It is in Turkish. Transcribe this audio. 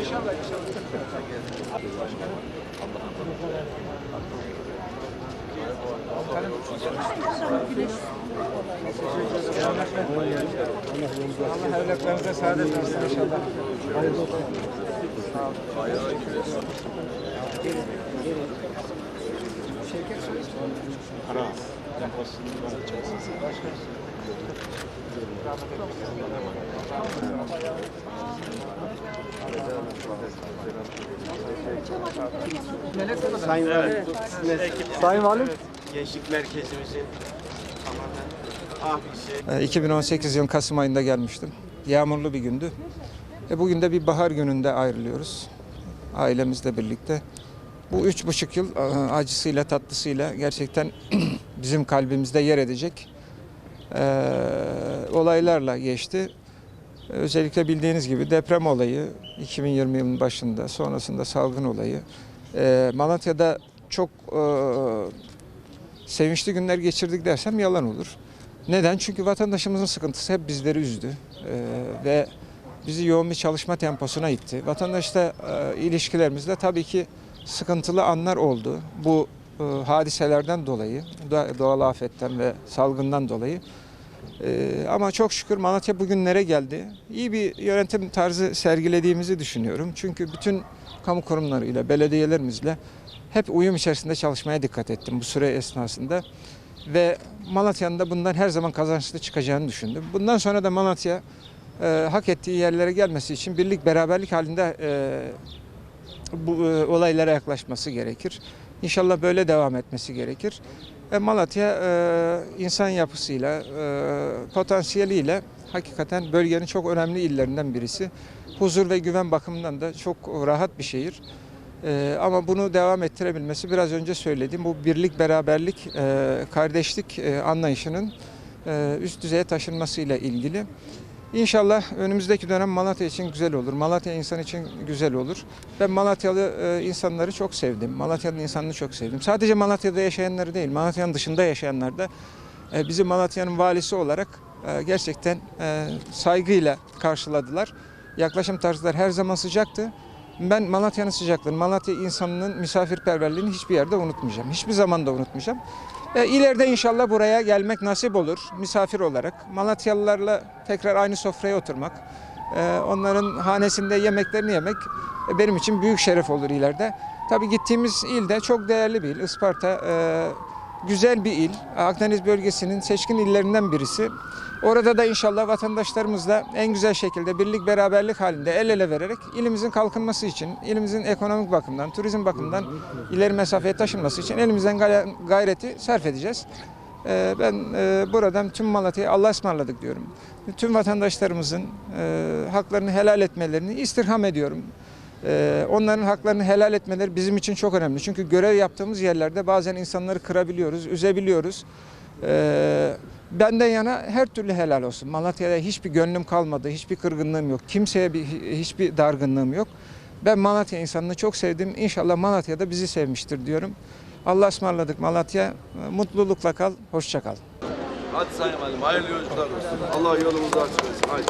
İnşallah Allah evlatlarınıza saadet versin inşallah. Hayırlı olsun. Ayağa gidiyorsun. Şeker söyle. Ara. Sayın Valim, Sayın Valim. Gençlik Merkezimizin tamamen abisi. Ee, 2018 yılın Kasım ayında gelmiştim. Yağmurlu bir gündü. E bugün de bir bahar gününde ayrılıyoruz. Ailemizle birlikte. Bu üç buçuk yıl e, acısıyla tatlısıyla gerçekten bizim kalbimizde yer edecek e, olaylarla geçti. Özellikle bildiğiniz gibi deprem olayı 2020 yılının başında sonrasında salgın olayı. E, Malatya'da çok e, sevinçli günler geçirdik dersem yalan olur. Neden? Çünkü vatandaşımızın sıkıntısı hep bizleri üzdü Ee, ve bizi yoğun bir çalışma temposuna itti. Vatandaşla e, ilişkilerimizde tabii ki sıkıntılı anlar oldu. Bu e, hadiselerden dolayı, doğa- doğal afetten ve salgından dolayı. Ee, ama çok şükür Malatya bugünlere geldi. İyi bir yönetim tarzı sergilediğimizi düşünüyorum. Çünkü bütün kamu kurumlarıyla, belediyelerimizle hep uyum içerisinde çalışmaya dikkat ettim bu süre esnasında. Ve Malatya'nın da bundan her zaman kazançlı çıkacağını düşündüm. Bundan sonra da Malatya e, hak ettiği yerlere gelmesi için birlik beraberlik halinde e, bu e, olaylara yaklaşması gerekir. İnşallah böyle devam etmesi gerekir. E, Malatya e, insan yapısıyla, e, potansiyeliyle hakikaten bölgenin çok önemli illerinden birisi. Huzur ve güven bakımından da çok rahat bir şehir. Ama bunu devam ettirebilmesi biraz önce söylediğim bu birlik, beraberlik, kardeşlik anlayışının üst düzeye taşınmasıyla ilgili. İnşallah önümüzdeki dönem Malatya için güzel olur. Malatya insan için güzel olur. Ben Malatyalı e, insanları çok sevdim. Malatya'nın insanını çok sevdim. Sadece Malatya'da yaşayanları değil, Malatya'nın dışında yaşayanlar da e, bizi Malatya'nın valisi olarak e, gerçekten saygıyla karşıladılar. Yaklaşım tarzları her zaman sıcaktı. Ben Malatya'nın sıcaklığını, Malatya insanının misafirperverliğini hiçbir yerde unutmayacağım. Hiçbir zaman da unutmayacağım. E, inşallah buraya gelmek nasip olur misafir olarak. Malatyalılarla tekrar aynı sofraya oturmak, e, onların hanesinde yemeklerini yemek e, benim için büyük şeref olur ileride. Tabii gittiğimiz il de çok değerli bir il. Isparta e, güzel bir il. Akdeniz bölgesinin seçkin illerinden birisi. Orada da inşallah vatandaşlarımızla en güzel şekilde birlik beraberlik halinde el ele vererek ilimizin kalkınması için, ilimizin ekonomik bakımdan, turizm bakımından ileri mesafeye taşınması için elimizden gay- gayreti sarf edeceğiz. Ee, Ben e, buradan tüm Malatya'ya Allah'a ısmarladık diyorum. Tüm vatandaşlarımızın e, haklarını helal etmelerini istirham ediyorum. Ee, Onların haklarını helal etmeleri bizim için çok önemli. Çünkü görev yaptığımız yerlerde bazen insanları kırabiliyoruz, üzebiliyoruz. Ee, Benden yana her türlü helal olsun. Malatya'da hiçbir gönlüm kalmadı, hiçbir kırgınlığım yok. Kimseye bir, hiçbir dargınlığım yok. Ben Malatya insanını çok sevdim. İnşallah Malatya da bizi sevmiştir diyorum. Allah'a ısmarladık Malatya. Mutlulukla kal, hoşça kal. Hadi Sayın Valim hayırlı yolculuklar olsun. Allah yolumuzu açık etsin. Haydi.